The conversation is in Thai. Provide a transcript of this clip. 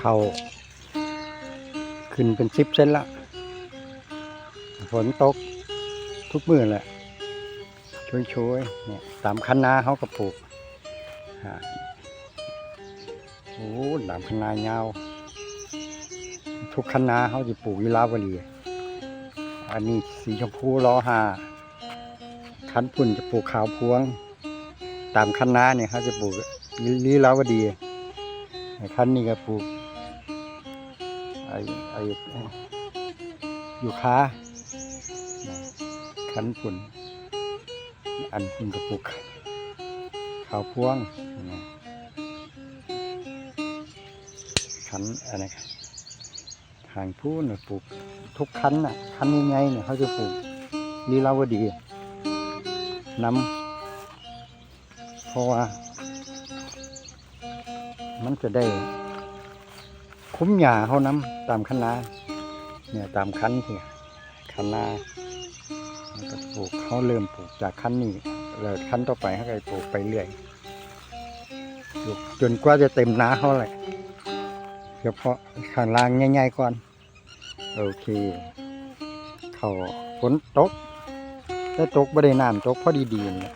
เขาขึ้นเป็นสิบเส้นละ ฝนตกทุกมือแหละช่วยๆเนี่ยตามคันนาเขาก็ปลูกโอ้ตามคันนายาว ทุกคันนาเขาจะปลูกวิลาวดีอันนี้สีชมพูล้อหาคันปุ่นจะปลูกขาวพวง ตามคันนาเนี่ยเขาจะปลูกลีลาวดี คันนี้ก็ปลูกไอ้ไอ้อยู่ค้าคันปุ่น อันปุ่นก็ปลูกขาวพวงคันอะไรครับทางพูนปลูกทุกคันน่ะคันใหญ่ๆเนี่ยเขาจะปลูกลีลาวดีน้ำเพราะว่า มันจะได้ คุ้มหญ้าเขาน้ำตามคันนาเนี่ยตามคันที่คันนาก็ปลูกเขาเริ่มปลูกจากคันนี้แล้วคันต่อไปเขาก็ปลูกไปเรื่อยปลูกจนกว่าจะเต็มนาเขาเลยเฉพาะข้างล่างง่ายๆก่อนโอเค เขาฝนตกแต่ตกบ่ได้น้ำตกพอดีๆนี่แหละ